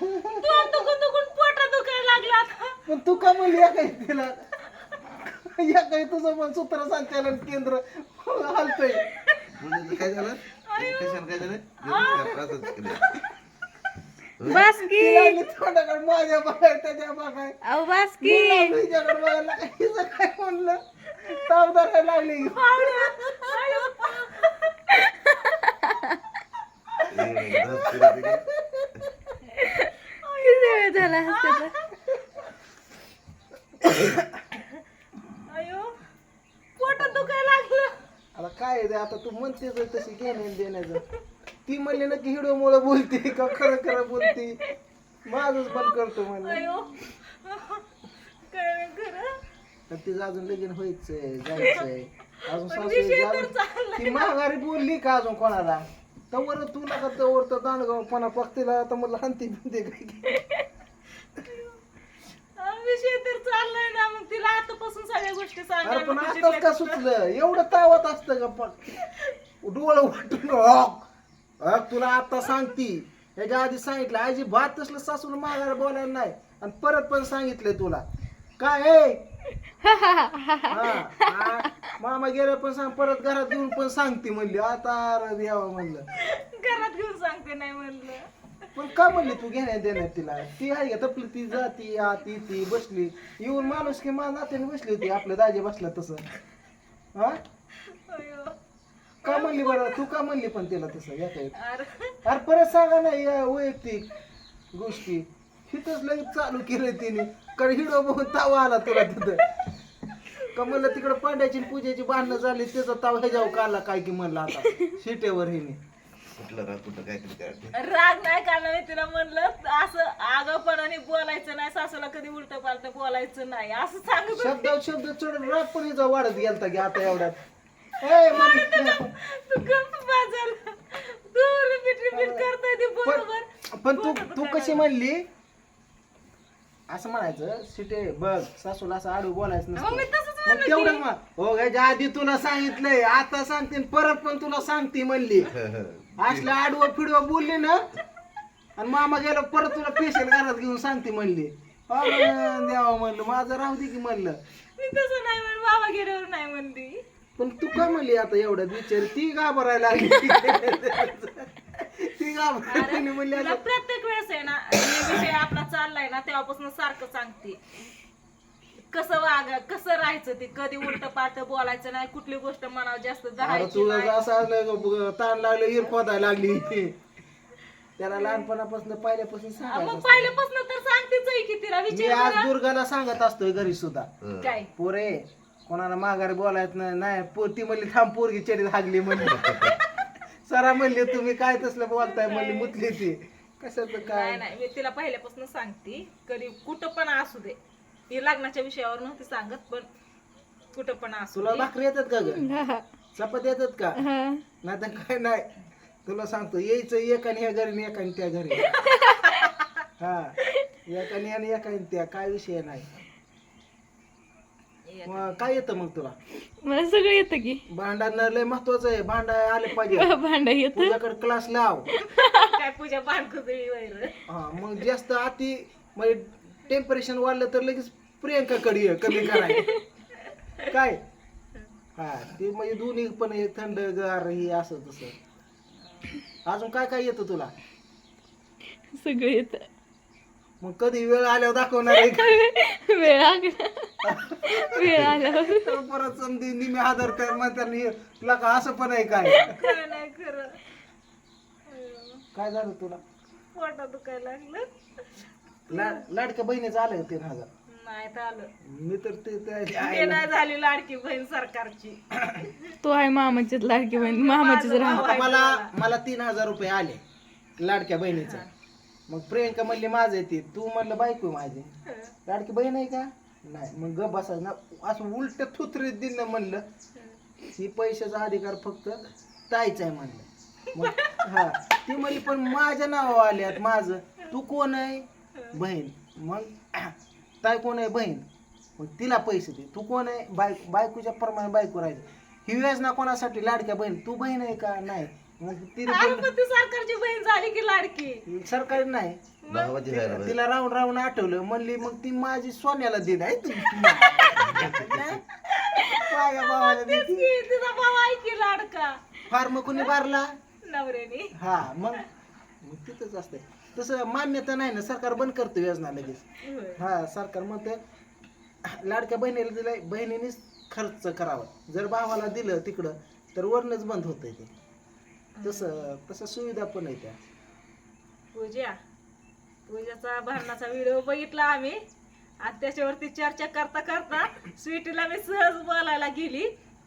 तोंड दुखून दुखून पोटात दुखायला लागला आता. पण तू का म्हणली या काही तिला? या काही तुझं पण सूत्र संचालन केंद्र हलतंय. म्हणजे काय झालं? कशाने काय झालं? असंच केलं. बस की. माझ्या बघाय त्याच्या बघाय अहो बस की. हिच्याकडे बघायला हिचं काय म्हणलं? ताव धरायला लागली. की. किती वेळ झाला हसते अयो पोटात दुखायला लागलं आता काय आहे ते आता तू म्हणतेच आहे तशी घेणे देण्याचं. ती म्हणली ना की हिडो मुळे बोलते का खरं खरं बोलते. माझच बंद करतो म्हणलं. अयो. खरं खरं. तर तिचं अजून लगीन व्हायचंय जायचंय. अजून पण सासू विषय तर अजून- चाललाय ती माघारी बोलली का अजून कोणाला? तवर तू नका तवर तर दांडगाव कोणा पक्तीला तर म्हणलं हंती बिंती काय चाललाय ना मग तिला आतापासून सगळ्या गोष्टी अरे पण आताच का सुचलं? एवढं तावत असतं का पक डोळं वाटून हॉक. हॉक, तुला आता सांगती याच्या आधी सांगितलं आजी भात तसलं सासूला माघार बोलायला नाही. आणि परत पण सांगितलंय तुला. काय ए? हा, हा. मामा गेल्या पण सांग परत घरात घेऊन पण सांगते म्हणली. आता अरे यावं म्हणलं. घरात घेऊन सांगते नाही म्हणलं. पण का म्हणली तू घेण्यात देण्यात तिला? ती आहे का तपली ती जाती आ ती ती बसली. येऊन माणूस की मा नात्याने बसली होती आपल्या दाजी बसला तसं. हा? का म्हणली बरं? तू का म्हणली पण तिला तसं या काही अरे. परत सांगा ना या वैयक्तिक गोष्टी. हिथंच लगेच चालू केलं तिने. कारण हिडो बघून तावा आला तुला तिथं. का म्हणलं तिकडं पांड्याची पूजेची भांडणं झाली त्याचा ताव ह्याच्यावर काढला काय की म्हणलं आता? शिटेवर हिने. कुठलं राग कुठं काय कधी काय राग नाही कारण मी तिला म्हणलं. असं आगापणाने बोलायचं नाही सासूला कधी उलट पालट बोलायचं नाही. असं सांगत होते. शब्दावर शब्द चढून राग पण हिचा वाढत गेलता की आता एवढ्यात. ए म्हणे तू गप्प बाजार. तू रिपीट रिपीट करताय ते बरोबर. पण तू तू कशी म्हणली? असं म्हणायचं शिटे बघ सासूला असं आडू बोलायचं मग नसतं. मी तसंच मग तेवढं मग हो याच्या आधी तुला सांगितलंय आता सांगते आणि परत पण तुला सांगते म्हणली. असलं आडवं फिडवं बोलली ना आणि मामा गेला परत तुला पेशंट घरात घेऊन सांगते म्हणली. देवा म्हणलं माझं राहू दे की म्हणलं. मी तसं नाही म्हण बाबा गेल्यावर नाही म्हणली पण तू का म्हणली आता एवढ्यात विचार? ती घाबरायला लागली. ती घाबरायला म्हणली तुला आता. प्रत्येक वेळेस आहे ना हे विषय ना तेव्हापासून सारखं सांगते. कसं वाग कसं राहायचं ते? कधी उलट पालट बोलायचं नाही कुठली गोष्ट मनावर जास्त अरे धरायची तुला नाही. असं ताण लागलं हिर खोदायला लागली. त्याला लहानपणापासून पहिल्यापासून मग सांगायचं असतं. पहिल्यापासून तर सांगतेच आहे की तिला मी विचार आज. दुर्गाला सांगत असतोय घरी सुद्धा. काय? पोरे कोणाला माघारी बोलायचं नाही नाही पो- ती म्हणली थांब पोरगी चरीत हागली म्हणली सरा म्हणली तुम्ही काय तसलं बोलताय? म्हणली मुतली ती. कशाचं काय? नाही मी तिला पहिल्यापासून सांगते. कधी कुठं पण असू दे. ती लग्नाच्या विषयावर नव्हती सांगत पण कुठं पण असू तुला दे. भाकरी येतात का ग? चपात येतात का? नाही तर काय नाही. तुला सांगतो यायचं एक आणि ह्या घरी आणि एक आणि त्या घरी. हा. एकाने आणि एकाने त्या काय विषय नाही. मग काय येतं मग तुला? मला सगळं येतं की. भांडण लय महत्वाचं आहे. भांडा आले पाहिजे. भांडा येत. तुझ्याकडे क्लास लाव. काय पूजा हा मग जास्त अति म्हणजे टेम्परेचर वाढलं तर लगेच प्रियंकाकडे ये, कमी कराय काय? हा ते म्हणजे दोन्ही पण हे थंड गार हे असं तसं. अजून काय काय येतं तुला? सगळं येत. मग कधी वेळ आल्यावर दाखवणार आहे का? वेळ आला वेळ आल्यावर. तर परत समधी निमे आदर कर म्हणताना तुला का असं पण आहे काय? खरं नाही खरं. काय झालं तुला? पोटात दुखायला लागलं. लाड लाडक्या बहिणीचं आलं का तीन हजार नाही तर आलं. मी तर ते ते- ते नाही झाली लाडकी बहीण सरकारची. तो आहे मामाचीच लाडकी बहीण मामाचीच राह आता मला मला तीन हजार रुपये आले लाडक्या बहिणीचं. मग प्रियंका म्हणली माझं आहे ते. तू म्हणलं बायको आहे माझी. लाडकी बहीण आहे का? नाही. मग गप बसा ना. असं उलट थुथरीत दिलं म्हणलं. ही. पैशाचा अधिकार फक्त ताईचा आहे म्हणलं. मग हा ती म्हणली पण माझ्या नावावर आल्यात माझं. तू कोण आहे? बहीण. मग ताई कोण आहे? बहीण. मग तिला पैसे दे. तू कोण आहे? बाय बायकोच्या प्रमाणे बायको राहायचं. ही योजना कोणासाठी? लाडक्या बहीण. तू बहीण आहे का? नाही. मग तिने अरे पण ती सरकारची बहीण झाली की लाडकी? सरकारी नाही. भावाची व्हायला पाहिजे. तिला राहून राहून आठवलं. म्हणली मग ती माझी सोन्याला दे नाही तू माझ्या भावाला दे तेच आहे की लाडका? फार्म कुणी बारला हा मग मग तिथंच असतंय. तसं मान्यता नाही ना सरकार बंद करतं योजना लगेच. हा सरकार म्हणतं लाडक्या बहिणीला दिलाय बहिणीनेच खर्च करावा. जर भावाला दिलं तिकडं तर वरणच बंद होतंय ते. तसं तसं सुविधा पण आहे त्या. पूजा पूजाचा भांडणाचा व्हिडिओ बघितला आम्ही. आणि त्याच्यावरती चर्चा करता करता स्वीटीला मी सहज बोलायला गेली.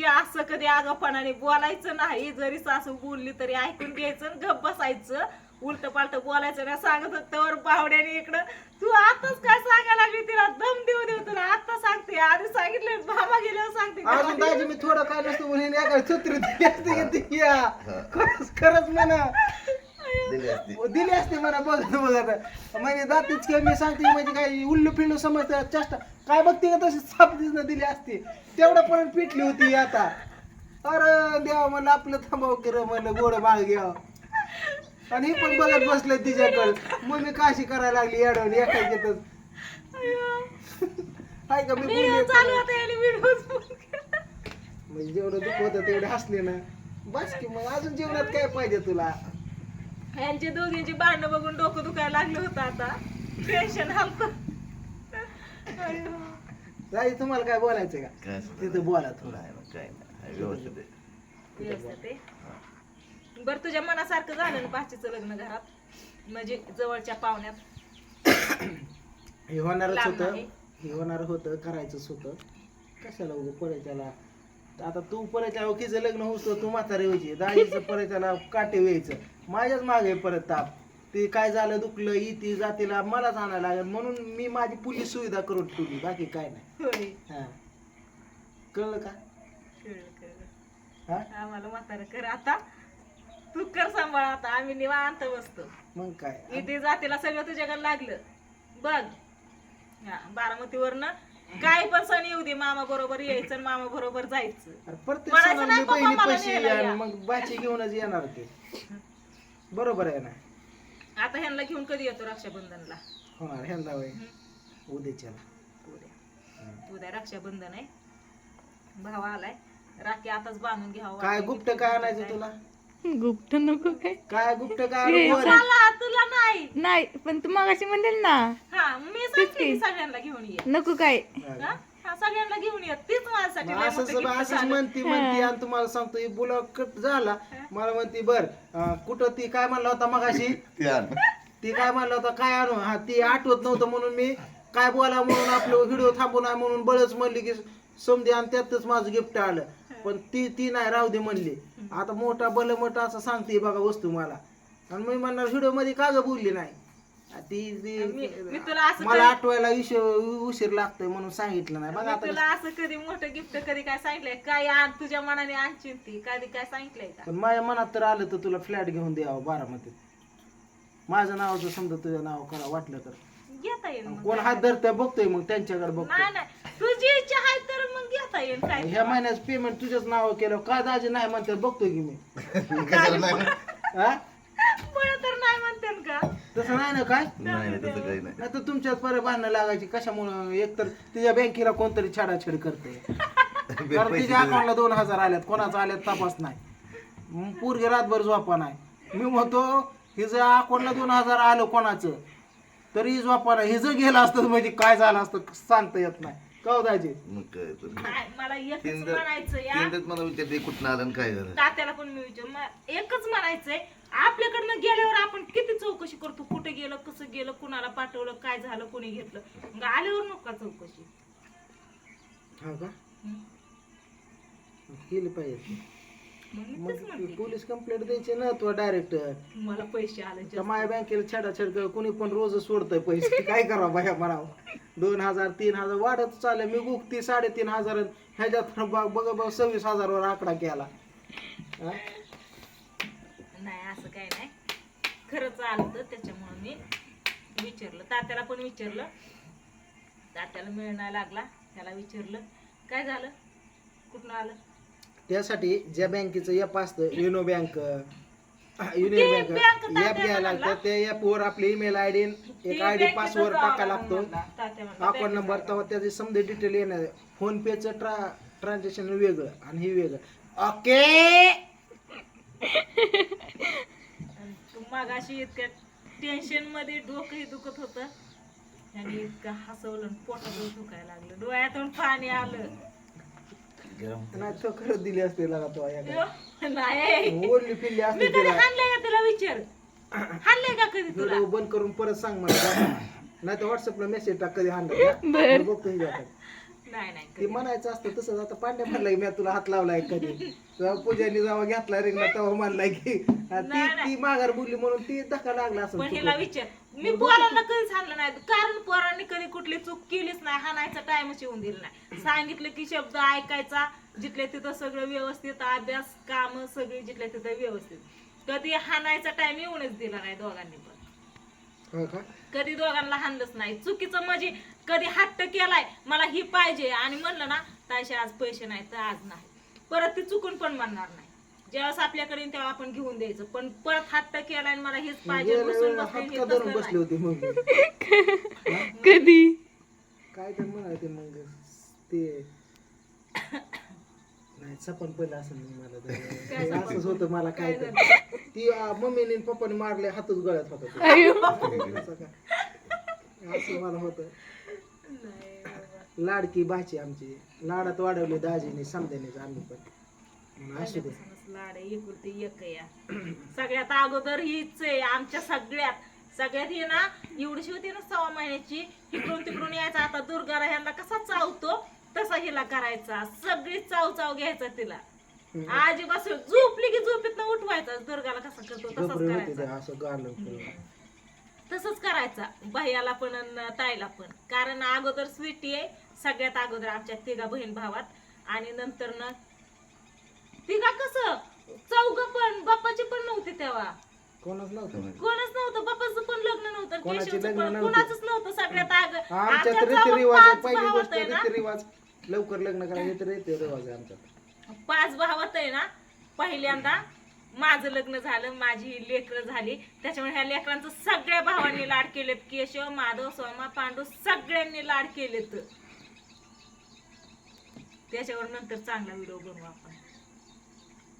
की असं कधी आगापणाने बोलायचं नाही. जरी सासू बोलली तरी ऐकून घ्यायचं आणि गप्प बसायचं. उलट पालट बोलायचं नाही. सांगत होतं बावड्याने इकडं. तू आताच काय सांगायला लागली तिला? दम देऊ देऊ तुला. आता सांगते. आधी सांगितले मामा गेल्यावर सांगते. अजून दाजी मी थोडं काय नसतं म्हणून एका छत्री खरंच खरंच म्हणा. दिली असती. दिली असते म्हणा बघत बघत म्हणजे जातीच की मी सांगते म्हणजे काय उल्लू पिल्लू समजतं चेष्टा. काय बघते का तशी साप दिसणं दिली असती. तेवढं पण पिटली होती आता. अरे देवा म्हणलं आपलं थांबाव की रे म्हणलं गोड बाळ घ्यावं. आणि हे पण बघत बसलं तिच्याकडं. मग मी काशी करायला लागली अडवली एका घेतच हाय का मी म्हणजे जेवढं दुःख होतं तेवढे हसले ना. बस की मग अजून जीवनात काय पाहिजे तुला? यांचे दोघींची भांडणं बघून डोकं दुखायला लागलं होतं आता. टेन्शन आलत राजी तुम्हाला काय बोलायचं का? काय तिथं बोला थोडं. नाही काय नाही. व्यवस्थित आहे. व्यवस्थित आहे. बरं तुझ्या मनासारखं झालं ना पाचीचं लग्न घरात? म्हणजे जवळच्या पाहुण्यात? हे होणारच लांब होतं. आहे. हे होणार होतं करायचंच होतं. कशाला उगं परायच्याला आता तू परायच्या ओळखीचं लग्न होतं तू म्हातारे व्हायची दाजीचं परायच्याला काटे व्हायचं माझ्याच मागे परत ताप. ते काय झालं दुखलं इथे जातीला मलाच आणायला लागेल. म्हणून मी माझी पोलीस सुविधा करून ठेवली बाकी काय नाही. होय. हा. कळलं का. हा? आम्हाला म्हातारं कर आता. तू कर सांभाळ आता. आम्ही निवांत बसतो. मग काय? इथे जातीला सगळं तुझ्याकडे लागलं. बघ. हा बारामतीवरनं काय पण सण येऊ दे मामा बरोबर यायचं आणि मामा बरोबर जायचं. अरे प्रत्येक म्हणायचं सणाला नाही मी पप्पा बहिणी पैसे न्यायला या. आणि मग बाची घेऊनच येणार ते. बरोबर आहे ना? आता ह्यांना घेऊन कधी येतो रक्षाबंधनला? होणार ह्यांना वय हं? उद्याच्याला. उद्या. उद्या रक्षाबंधन आहे. भाव आलाय. राखी आताच बांधून घ्यावं काय. गुप्त काय आणायचं तुला? गुप्त नको काय. काय गुप्त काय हे. मला तुला नाही. नाही पण तू मागाशी म्हणेल ना. हा मी सांगते की सगळ्यांना घेऊन ये. नको काय. हा? हा सगळ्यांना घेऊन ये. तीच माझ्यासाठी मग लय असंच मोठं gift असंच झालं. म्हणती म्हणती आणि तुम्हाला सांगतो ही बुला कट झाला. मला म्हणती बर अं, कुठं ती काय म्हणला होता मगाशी? ते आण. ती काय म्हणला होता काय आणू? हा ती आठवत नव्हतं म्हणून मी काय बोला म्हणून आपलं व्हिडिओ थांबून आहे म्हणून बळच म्हणली की समजे आणि त्यातच माझं गिफ्ट आलं. पण ती ती नाही राहू दे म्हणली. आता मोठा बल मोठा असं सांगते बघा वस्तू मला. आणि मी म्हणणार व्हिडिओमध्ये का ग बोलली नाही? ती मी मी तुला असं मला कधी- आठवायला उशीर उशीर लागतोय म्हणून सांगितलं नाही. बघा मी आता तुला असं कधी मोठं गिफ्ट कधी काय सांगितलंय? काय आण तुझ्या मनाने आणशील ती? कधी काय सांगितलंय का? पण माझ्या मनात तर आलं तर तुला फ्लॅट घेऊन द्यावं बारामतीत. माझं नावाचं समजा तुझं नाव करा वाटलं तर. घेता येईल मग कोण हात धरतंय बघतोय मग त्यांच्याकडे बघतोय. नाही नाही. तुझी इच्छा आहे तर मग घेता येईल काय? ह्या महिन्याचं पेमेंट तुझ्याच नाव केलं काय दाजी नाही म्हणतात बघतोय की मी? हा बळ तर नाही म्हणते का? तसं नाही ना काय? नाही नाही, तसं काही नाही. नाही तर तुमच्यात परत भांडणं लागायची. कशामुळं? एकतर तिच्या बँकेला कोणतरी छाडाछेड करते कारण पैसे तिच्या अकाउंटला दोन हजार आल्यात. कोणाचं आल्यात तपास नाही. पोरगे रातभर झोपा नाही. मी म्हणतो हिचं अकाउंटला दोन हजार आलं कोणाचं तरी झोपा नाही. हिचं गेलं असतं म्हणजे काय झालं असतं सांगता येत नाही. कव दाजी? मग काय तर. नाही, मला एकच तीनदा म्हणायचं या. तीनदाच मला विचारते कुठं आलं आणि काय झालं? तात्याला पण मी विचार एकच म्हणायचंय आपल्याकडनं गेल्यावर आपण किती चौकशी करतो? कुठे गेलं कसं गेलं कुणाला पाठवलं काय झालं कोणी घेतलं? मग आल्यावर नको का चौकशी? हा का? हं? केली पाहिजे. मग मी मग तेच म्हणते पोलीस कंप्लेंट द्यायची ना तो डायरेक्ट मला पैसे आले त्या माया बँकेला छेडाछेड कर कोणी पण रोज सोडतंय पैसे. काय करावं बाया म्हणावं दोन हजार तीन हजार वाढत चालले मी गुप्ती साडेतीन हजार ह्याच्यात बघ बघ बघ सव्वीस हजारवर आकडा केला. हा? नाही असं काय नाही. खरंच आलं तर त्याच्यामुळे मी विचारलं. तात्याला पण विचारलं. तात्याला मिळ नाही लागला त्याला विचारलं. काय झालं? कुठनं आलं? त्यासाठी ज्या बँकेचं एप असतं YONO bank union bank app घ्यायला लागतं. ते ऍप वर आपले ईमेल आयडी एक आयडी पासवर्ड टाका लागतो. अकाउंट नंबर तेव्हा त्याचे समजा डिटेल येणार. फोन पेचं ट्रा ट्रान्झॅक्शन वेगळं आणि हे वेगळं. ओके मागाशी इतक्या टेन्शनमध्ये डोकंही दुखत होत. आणि इतकं हसवलं आणि पोटात दुखायला लागलं. डोळ्यातून पाणी आलं. नाही तो खरंच दिली असते लागा तो. नाही. ओरली पिल्ली मी असते कधी तिला. हाणलंय का तुला विचार? हाणलंय का कधी तुला? व्हिडिओ बंद करून परत सांग मला. नाही तर व्हॉट्सअपला मेसेज टाक कधी हाणलं. बर. बघतो आता. नाही नाही ते म्हणायचं असतं तसंच आता पांड्या म्हणलाय मी तुला हात लावलाय कधी? तेव्हा पूजाने जेव्हा घेतला रिंगला तेव्हा म्हणलाय की हा, ती नाही, ती माघार बोलली म्हणून ती धक्का लागला असं पण हिला विचार मी पोरांना कधीच हाणलं नाही कारण पोरांनी कधी कुठली चूक केलीच नाही हाणायचा टाइमच येऊन दिला नाही. सांगितलं की शब्द ऐकायचा जिथल्या तिथं सगळं व्यवस्थित अभ्यास काम सगळे जिथल्या तिथं व्यवस्थित. कधी हाणायचा टाइम येऊनच दिला नाही दोघांनी पण. हो का? कधी दोघांना हाणलंच नाही. चुकीचं म्हणजे कधी हट्ट केलाय मला ही पाहिजे. आणि म्हणलं ना तायशे आज पैसे नाही तर आज नाही. परत ती चुकून पण म्हणणार नाही. ज्यावेळेस आपल्याकडे तेव्हा आपण घेऊन द्यायचं. पण परत हट्ट केलाय आणि मला हेच पाहिजे गेल्या बसून वेळेला बसले, हे हातका धरून तसलं बसली नाही. होती मग कधी? काय तर म्हणायचे मग. ते नाही सपन पहिलं असं नाही मला काय तर. सपन? असंच होतं मला काय काय तर ती मम्मीने आणि पप्पाने मारले हातच गळ्यात होता ते. अयो. असं काय. असं मला होतं. लाडकी भाची आमची. लाडात वाढवली दाजीने समजाने आम्ही पण. असू दे. लाड एकुलती एक या. सगळ्यात अगोदर हीच आहे आमच्या सगळ्यात. सगळ्यात ही ना एवढीशी होती ना सव्वा महिन्याची इकडून तिकडून यायचा. आता दुर्गाला ह्यांना कसा चावतो तसा हिला करायचा. सगळी चाव चाव घ्यायचा तिला. आजी बस झोपली की झोपीत उठवायचा. दुर्गाला कसा करतो तसाच करायचा. तसंच करायचा. भैयाला पण ताईला पण. कारण अगोदर स्वीटी आहे सगळ्यात अगोदर आमच्या तिघा बहीण भावात. आणि नंतर ना तिघा कसं? चौघ पण बाप्पाची पण नव्हती तेव्हा. कोणच नव्हतं कोणच नव्हतं बाप्पाचं पण लग्न नव्हतं कोणाचे केशवचं लग्न पण नव्हते. कोणाचंच नव्हतं सगळ्यात आग आमच्यात आमच्या रीतिरिवाज आहे पाच पहिली भावात गोष्ट आहे ना. रीतिरिवाज लवकर लग्न करायचं तर रीतिरिवाज आहे आमच्यात. पाच भावात आहे ना पहिल्यांदा माझं लग्न झालं माझी लेकरं झाली. त्याच्यामुळे ह्या लेकरांचं सगळ्या भावांनी लाड केलेत. केशव माधव सोमा पांडू सगळ्यांनी लाड केलेत. त्याच्यावर नंतर चांगला व्हिडिओ बनवू आपण.